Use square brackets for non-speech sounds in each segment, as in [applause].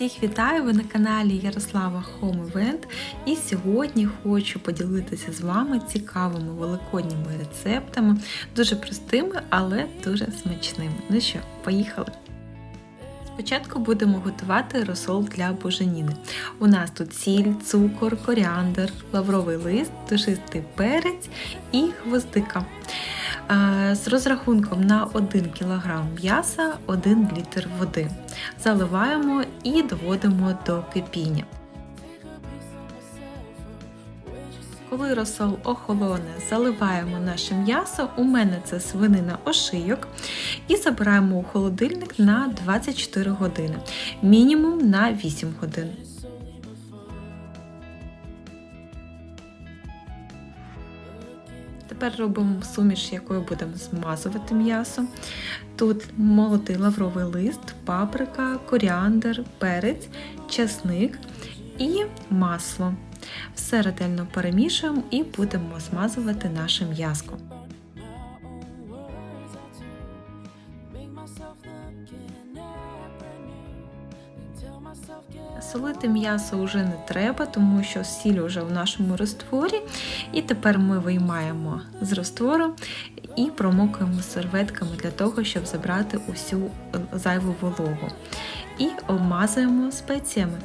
Всіх вітаю! Ви на каналі Ярослава Home Event і сьогодні хочу поділитися з вами цікавими великодніми рецептами, дуже простими, але дуже смачними. Ну що, поїхали! Спочатку будемо готувати розсол для буженіни. У нас тут сіль, цукор, коріандр, лавровий лист, душистий перець і гвоздика. З розрахунком на 1 кг м'яса 1 літр води. Заливаємо і доводимо до кипіння. Коли розсол охолоне, заливаємо наше м'ясо. У мене це свинина ошийок. І забираємо у холодильник на 24 години, мінімум на 8 годин. Тепер робимо суміш, якою будемо змазувати м'ясо. Тут молотий лавровий лист, паприка, коріандр, перець, чесник і масло. Все ретельно перемішуємо і будемо змазувати наше get Солити м'ясо вже не треба, тому що сіль вже в нашому розтворі. І тепер ми виймаємо з роствору і промокуємо серветками для того, щоб забрати усю зайву вологу. І обмазуємо спеціями.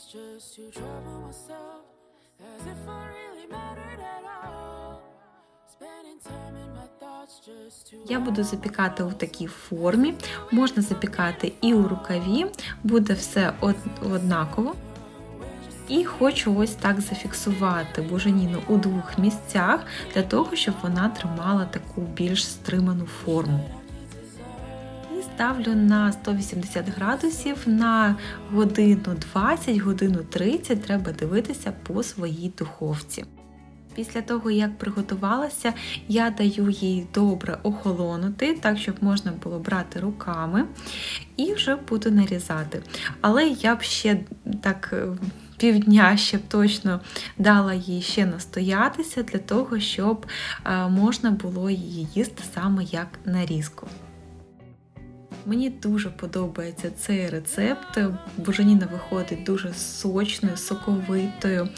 Lengths just to trouble myself, as if I really mattered at all. Я буду запікати у такій формі. Можна запікати і у рукаві, буде все од- однаково. І хочу ось так зафіксувати буженіну у двох місцях, для того, щоб вона тримала таку більш стриману форму. Ставлю на 180 градусів на годину 20, годину 30 треба дивитися по своїй духовці. Після того, як приготувалася, я даю їй добре охолонути, так щоб можна було брати руками, і вже буду нарізати. Але я б ще так е, півдня ще б точно дала їй ще настоятися, для того, щоб е, можна було її їсти саме як нарізку. Мені дуже подобається цей рецепт. Буженіна виходить дуже сочною, соковитою.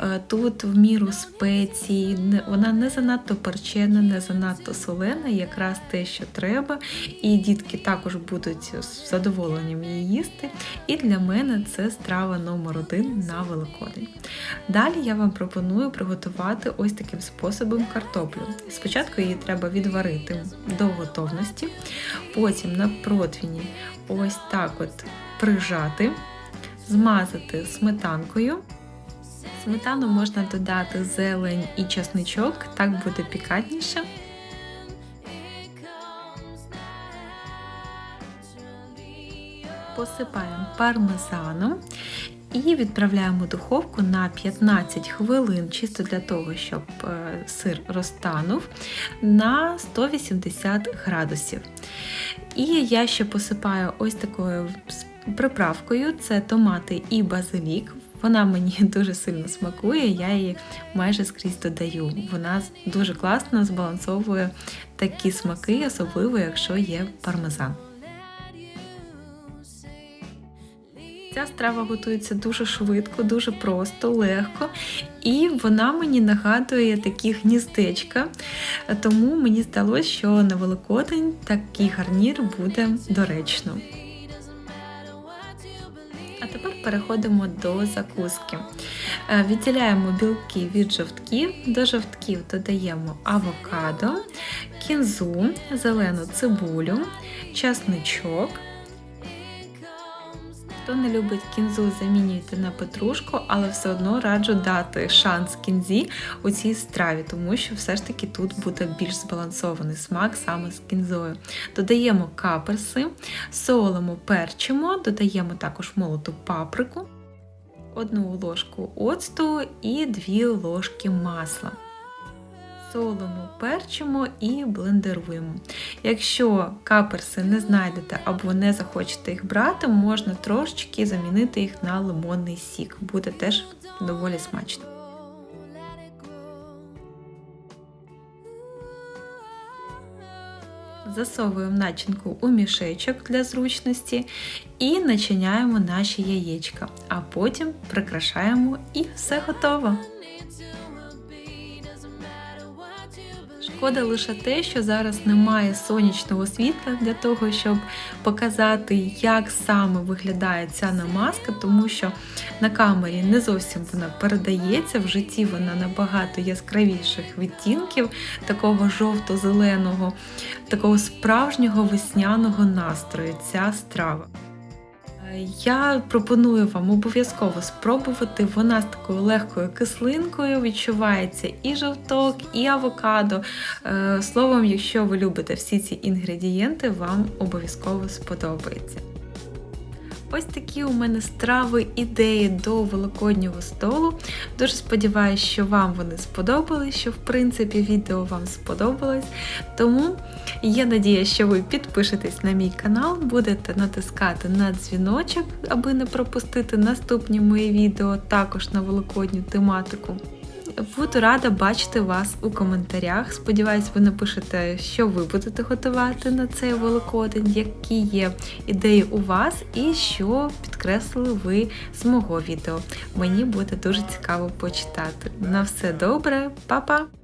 Е, Тут в міру спецій, вона не занадто перчена, не занадто солена, якраз те, що треба. І дітки також будуть з задоволенням її їсти. І для мене це страва номер один на Великодень. Далі я вам пропоную приготувати ось таким способом картоплю. Спочатку її треба відварити до готовності, потім на противні ось так от прижати, змазати сметанкою. Сметану можна додати зелень і часничок, так буде пікантніше. Посипаємо пармезаном і відправляємо в духовку на 15 хвилин, чисто для того, щоб е, сир розтанув на 180 градусів. І я ще посипаю ось такою приправкою: це томати і базилік. Вона мені [laughs] дуже сильно смакує, я її майже скрізь додаю. Вона дуже класно збалансовує такі смаки, особливо якщо є пармезан. Ця страва готується дуже швидко, дуже просто, легко, і вона мені нагадує такі гніздечка. Тому мені здалося, що на Великодень такий гарнір буде доречно. А тепер переходимо до закуски. Е, Відділяємо білки від жовтків. До жовтків додаємо авокадо, кінзу, зелену цибулю, часничок. Хто не любить кінзу, замінюйте на петрушку, але все одно раджу дати шанс кінзі у цій страві, тому що все ж таки тут буде більш збалансований смак саме з кінзою. Додаємо каперси, солимо, перчимо, додаємо також молоту паприку, одну ложку оцту і дві ложки масла. Солимо, перчимо і блендеруємо. Якщо каперси не знайдете або не захочете їх брати, можна трошечки замінити їх на лимонний сік. Буде теж доволі смачно. Засовуємо начинку у мішечок для зручності і начиняємо наші яєчка, а потім прикрашаємо і все готово. Шкода лише те, що зараз немає сонячного світла для того, щоб показати, як саме виглядає ця намазка, тому що на камері не зовсім вона передається, в житті вона набагато яскравіших відтінків, такого жовто-зеленого, такого справжнього весняного настрою ця страва. Я пропоную вам обов'язково спробувати. Вона з такою легкою кислинкою, відчувається і жовток, і авокадо. Е, Словом, якщо ви любите всі ці інгредієнти, вам обов'язково сподобається. Ось такі у мене страви, ідеї до великоднього столу. Дуже сподіваюся, що вам вони сподобались, що в принципі відео вам сподобалось. Тому є надія, що ви підпишетесь на мій канал, будете натискати на дзвіночок, аби не пропустити наступні мої відео, також на великодню тематику. Буду рада бачити вас у коментарях. Сподіваюсь, ви напишете, що ви будете готувати на цей Великодень, які є ідеї у вас, і що підкреслили ви з мого відео. Мені буде дуже цікаво почитати. На все добре, па-па!